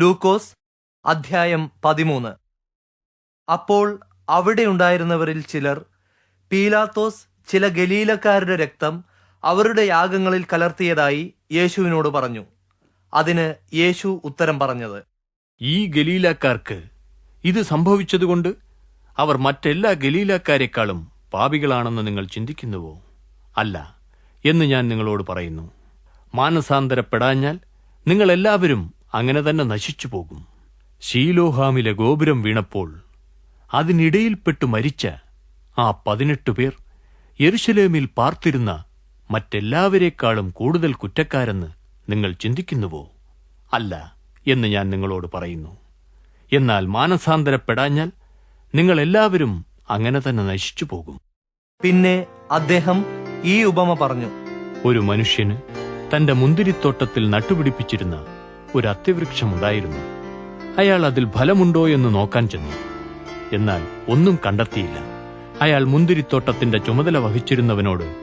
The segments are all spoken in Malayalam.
ലൂക്കോസ് അധ്യായം പതിമൂന്ന്. അപ്പോൾ അവിടെ ഉണ്ടായിരുന്നവരിൽ ചിലർ പീലാത്തോസ് ചില ഗലീലക്കാരുടെ രക്തം അവരുടെ യാഗങ്ങളിൽ കലർത്തിയതായി യേശുവിനോട് പറഞ്ഞു. അതിന് യേശു ഉത്തരം പറഞ്ഞത് ഈ ഗലീലക്കാർക്ക് ഇത് സംഭവിച്ചതുകൊണ്ട് അവർ മറ്റെല്ലാ ഗലീലക്കാരെക്കാളും പാപികളാണെന്ന് നിങ്ങൾ ചിന്തിക്കുന്നുവോ? അല്ല എന്ന് ഞാൻ നിങ്ങളോട് പറയുന്നു. മാനസാന്തരപ്പെടാഞ്ഞാൽ നിങ്ങൾ എല്ലാവരും അങ്ങനെ തന്നെ നശിച്ചു പോകും. ശീലോഹാമിലെ ഗോപുരം വീണപ്പോൾ അതിനിടയിൽപ്പെട്ടു മരിച്ച ആ പതിനെട്ട് പേർ യെരുശലേമിൽ പാർത്തിരുന്ന മറ്റെല്ലാവരേക്കാളും കൂടുതൽ കുറ്റക്കാരെന്ന് നിങ്ങൾ ചിന്തിക്കുന്നുവോ? അല്ല എന്ന് ഞാൻ നിങ്ങളോട് പറയുന്നു. എന്നാൽ മാനസാന്തരപ്പെടാഞ്ഞാൽ നിങ്ങളെല്ലാവരും അങ്ങനെ തന്നെ നശിച്ചു പോകും. പിന്നെ അദ്ദേഹം ഈ ഉപമ പറഞ്ഞു. ഒരു മനുഷ്യന് തന്റെ മുന്തിരിത്തോട്ടത്തിൽ നട്ടുപിടിപ്പിച്ചിരുന്ന ഒരു അത്തിവൃക്ഷമുണ്ടായിരുന്നു. അയാൾ അതിൽ ഫലമുണ്ടോ എന്ന് നോക്കാൻ ചെന്നു. എന്നാൽ ഒന്നും കണ്ടെത്തിയില്ല. അയാൾ മുന്തിരിത്തോട്ടത്തിന്റെ ചുമതല വഹിച്ചിരുന്നവനോട്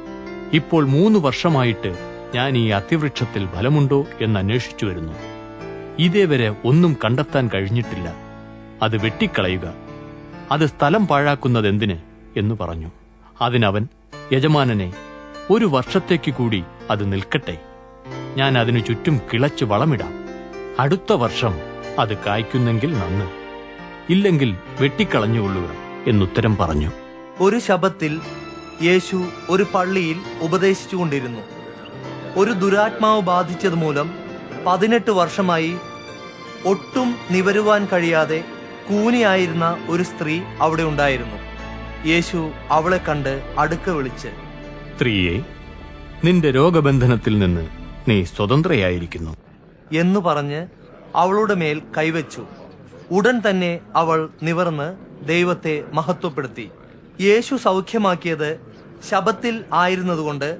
ഇപ്പോൾ മൂന്ന് വർഷമായിട്ട് ഞാൻ ഈ അത്തിവൃക്ഷത്തിൽ ഫലമുണ്ടോ എന്ന് അന്വേഷിച്ചു വരുന്നു. ഇതേവരെ ഒന്നും കണ്ടെത്താൻ കഴിഞ്ഞിട്ടില്ല. അത് വെട്ടിക്കളയുക. അത് സ്ഥലം പാഴാക്കുന്നത് പാഴാക്കുന്നതെന്തിന്? എന്ന് പറഞ്ഞു. അതിനവൻ യജമാനനെ ഒരു വർഷത്തേക്ക് കൂടി അത് നിൽക്കട്ടെ. ഞാൻ അതിനു ചുറ്റും കിളച്ച് വളമിടാം. അടുത്ത വർഷം അത് കായ്ക്കുന്നെങ്കിൽ നന്ന്. ഇല്ലെങ്കിൽ വെട്ടിക്കളഞ്ഞുകൊള്ളുക എന്നുത്തരം പറഞ്ഞു. ഒരു ശബത്തിൽ യേശു ഒരു പള്ളിയിൽ ഉപദേശിച്ചുകൊണ്ടിരുന്നു. ഒരു ദുരാത്മാവ് ബാധിച്ചത് മൂലം പതിനെട്ട് വർഷമായി ഒട്ടും നിവരുവാൻ കഴിയാതെ കൂനിയായിരുന്ന ഒരു സ്ത്രീ അവിടെ ഉണ്ടായിരുന്നു. യേശു അവളെ കണ്ട് അടുക്ക വിളിച്ച് സ്ത്രീയെ നിന്റെ രോഗബന്ധനത്തിൽ നിന്ന് നീ സ്വതന്ത്രയായിരിക്കുന്നു. എന്നു പറഞ്ഞ് അവളുടെ മേൽ കൈവച്ചു. ഉടൻ തന്നെ അവൾ നിവർന്ന് ദൈവത്തെ മഹത്വപ്പെടുത്തി. യേശു സൗഖ്യമാക്കിയത് ശബത്തിൽ ആയിരുന്നതുകൊണ്ട്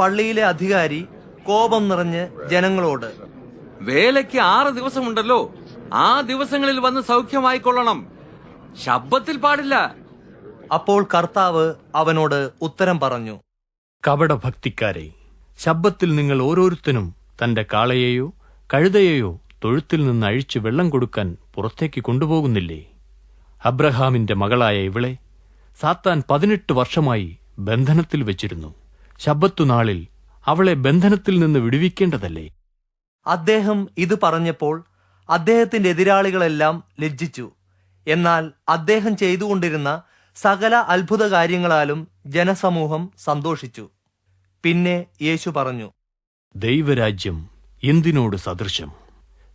പള്ളിയിലെ അധികാരി കോപം നിറഞ്ഞ് ജനങ്ങളോട് വേലയ്ക്ക് ആറ് ദിവസമുണ്ടല്ലോ. ആ ദിവസങ്ങളിൽ വന്ന് സൗഖ്യമായിക്കൊള്ളണം. ശബ്ദത്തിൽ പാടില്ല. അപ്പോൾ കർത്താവ് അവനോട് ഉത്തരം പറഞ്ഞു. കപടഭക്തിക്കാരെ ശബ്ദത്തിൽ നിങ്ങൾ ഓരോരുത്തരും തന്റെ കാളയെയോ കഴുതയെയോ തൊഴുത്തിൽ നിന്ന് അഴിച്ച് വെള്ളം കൊടുക്കാൻ പുറത്തേക്ക് കൊണ്ടുപോകുന്നില്ലേ? അബ്രഹാമിന്റെ മകളായ ഇവളെ സാത്താൻ പതിനെട്ട് വർഷമായി ബന്ധനത്തിൽ വെച്ചിരുന്നു. ശബ്ബത്തുനാളിൽ അവളെ ബന്ധനത്തിൽ നിന്ന് വിടുവിക്കേണ്ടതല്ലേ? അദ്ദേഹം ഇത് പറഞ്ഞപ്പോൾ അദ്ദേഹത്തിന്റെ എതിരാളികളെല്ലാം ലജ്ജിച്ചു. എന്നാൽ അദ്ദേഹം ചെയ്തുകൊണ്ടിരുന്ന സകല അത്ഭുത കാര്യങ്ങളാലും ജനസമൂഹം സന്തോഷിച്ചു. പിന്നെ യേശു പറഞ്ഞു ദൈവരാജ്യം എന്തിനോട് സദൃശം?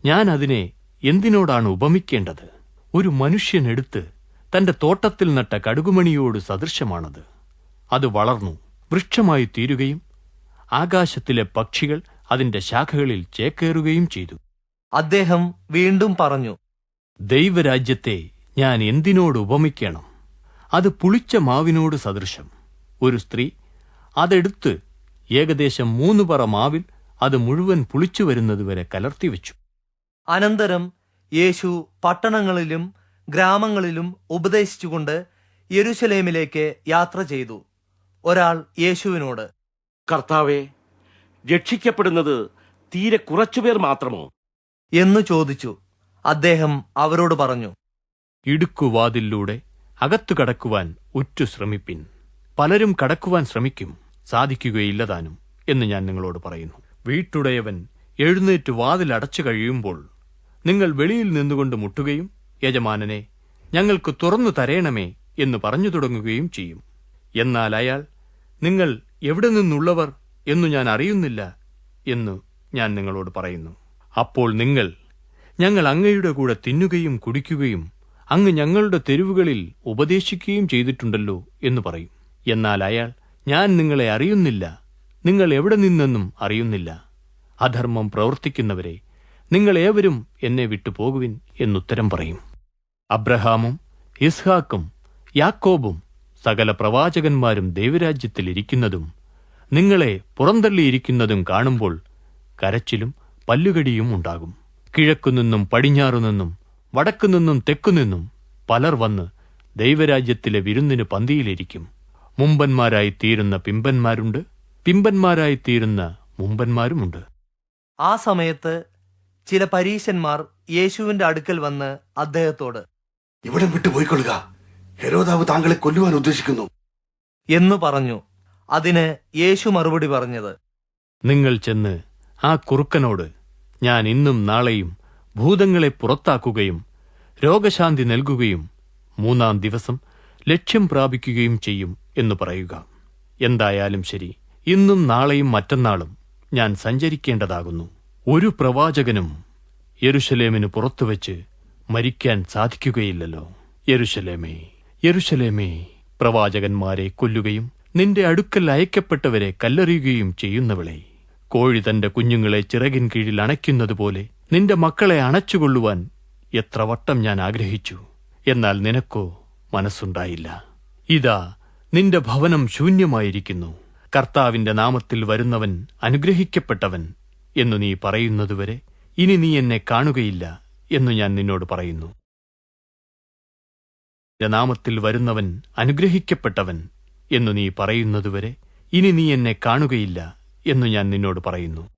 ഞാൻ അതിനെ എന്തിനോടാണ് ഉപമിക്കേണ്ടത്? ഒരു മനുഷ്യനെടുത്ത് തന്റെ തോട്ടത്തിൽ നട്ട കടുകുമണിയോട് സദൃശമാണത്. അത് വളർന്നു വൃക്ഷമായി തീരുകയും ആകാശത്തിലെ പക്ഷികൾ അതിന്റെ ശാഖകളിൽ ചേക്കേറുകയും ചെയ്തു. അദ്ദേഹം വീണ്ടും പറഞ്ഞു ദൈവരാജ്യത്തെ ഞാൻ എന്തിനോട് ഉപമിക്കണം? അത് പുളിച്ച മാവിനോട് സദൃശം. ഒരു സ്ത്രീ അതെടുത്ത് ഏകദേശം മൂന്ന് പറ മാവിൽ അത് മുഴുവൻ പുളിച്ചു വരുന്നതുവരെ കലർത്തിവെച്ചു അനന്തരം യേശു പട്ടണങ്ങളിലും ഗ്രാമങ്ങളിലും ഉപദേശിച്ചുകൊണ്ട് യെരുശലേമിലേക്ക് യാത്ര ചെയ്തു. ഒരാൾ യേശുവിനോട് കർത്താവെ രക്ഷിക്കപ്പെടുന്നത് തീരെ കുറച്ചുപേർ മാത്രമോ? എന്ന് ചോദിച്ചു. അദ്ദേഹം അവരോട് പറഞ്ഞു ഇടുക്കുവാതിലൂടെ അകത്തു കടക്കുവാൻ ഉറ്റു ശ്രമിപ്പിൻ. പലരും കടക്കുവാൻ ശ്രമിക്കും. സാധിക്കുകയില്ലതാനും എന്ന് ഞാൻ നിങ്ങളോട് പറയുന്നു. വീട്ടുടയവൻ എഴുന്നേറ്റ് വാതിൽ അടച്ചു കഴിയുമ്പോൾ നിങ്ങൾ വെളിയിൽ നിന്നുകൊണ്ട് മുട്ടുകയും യജമാനനെ ഞങ്ങൾക്ക് തുറന്നു തരേണമേ എന്ന് പറഞ്ഞു തുടങ്ങുകയും ചെയ്യും. എന്നാൽ അയാൾ നിങ്ങൾ എവിടെ നിന്നുള്ളവർ എന്നു ഞാൻ അറിയുന്നില്ല എന്നു ഞാൻ നിങ്ങളോട് പറയുന്നു. അപ്പോൾ നിങ്ങൾ ഞങ്ങൾ അങ്ങയുടെ കൂടെ തിന്നുകയും കുടിക്കുകയും അങ്ങ് ഞങ്ങളുടെ തെരുവുകളിൽ ഉപദേശിക്കുകയും ചെയ്തിട്ടുണ്ടല്ലോ എന്ന് പറയും. എന്നാൽ അയാൾ ഞാൻ നിങ്ങളെ അറിയുന്നില്ല നിങ്ങൾ എവിടെ നിന്നെന്നും അറിയുന്നില്ല. അധർമ്മം പ്രവർത്തിക്കുന്നവരെ നിങ്ങൾ ഏവരും എന്നെ വിട്ടുപോകുവിൻ എന്നുത്തരം പറയും. അബ്രഹാമും ഇസ്ഹാക്കും യാക്കോബും സകല പ്രവാചകന്മാരും ദൈവരാജ്യത്തിൽ ഇരിക്കുന്നതും നിങ്ങളെ പുറന്തള്ളിയിരിക്കുന്നതും കാണുമ്പോൾ കരച്ചിലും പല്ലുകടിയും ഉണ്ടാകും. കിഴക്കുനിന്നും പടിഞ്ഞാറുനിന്നും വടക്കുനിന്നും തെക്കുനിന്നും പലർ വന്ന് ദൈവരാജ്യത്തിലെ വിരുന്നിന് പന്തിയിലിരിക്കും. മുമ്പന്മാരായി തീരുന്ന പിമ്പന്മാരുണ്ട് പിമ്പന്മാരായി തീരുന്ന മുമ്പന്മാരുമുണ്ട്. ആ സമയത്ത് ചില പരീശന്മാർ യേശുവിന്റെ അടുക്കൽ വന്ന് അദ്ദേഹത്തോട് ഇവിടം വിട്ടു പോയിക്കൊള്ളുക. ഹെരോദാവ് താങ്കളെ കൊല്ലുവാൻ ഉദ്ദേശിക്കുന്നു. എന്ന് പറഞ്ഞു. അതിന് യേശു മറുപടി പറഞ്ഞത് നിങ്ങൾ ചെന്ന് ആ കുറുക്കനോട് ഞാൻ ഇന്നും നാളെയും ഭൂതങ്ങളെ പുറത്താക്കുകയും രോഗശാന്തി നൽകുകയും മൂന്നാം ദിവസം ലക്ഷ്യം പ്രാപിക്കുകയും ചെയ്യും എന്ന് പറയുക. എന്തായാലും ശരി. ഇന്നും നാളെയും മറ്റന്നാളും ഞാൻ സഞ്ചരിക്കേണ്ടതാകുന്നു. ഒരു പ്രവാചകനും യരുഷലേമിന് പുറത്തുവച്ച് മരിക്കാൻ സാധിക്കുകയില്ലല്ലോ. യരുഷലേമേ യരുഷലേമേ പ്രവാചകന്മാരെ കൊല്ലുകയും നിന്റെ അടുക്കൽ അയക്കപ്പെട്ടവരെ കല്ലെറിയുകയും ചെയ്യുന്നവളെ കോഴി തന്റെ കുഞ്ഞുങ്ങളെ ചിറകിൻ കീഴിൽ അണയ്ക്കുന്നതുപോലെ നിന്റെ മക്കളെ അണച്ചുകൊള്ളുവാൻ എത്ര വട്ടം ഞാൻ ആഗ്രഹിച്ചു. എന്നാൽ നിനക്കോ മനസ്സുണ്ടായില്ല. ഇതാ നിന്റെ ഭവനം ശൂന്യമായിരിക്കുന്നു. കർത്താവിന്റെ നാമത്തിൽ വരുന്നവൻ അനുഗ്രഹിക്കപ്പെട്ടവൻ എന്നു നീ പറയുന്നതുവരെ ഇനി നീ എന്നെ കാണുകയില്ല എന്നു ഞാൻ നിന്നോട് പറയുന്നു. നാമത്തിൽ വരുന്നവൻ അനുഗ്രഹിക്കപ്പെട്ടവൻ എന്നു നീ പറയുന്നതുവരെ ഇനി നീ എന്നെ കാണുകയില്ല എന്നു ഞാൻ നിന്നോട് പറയുന്നു.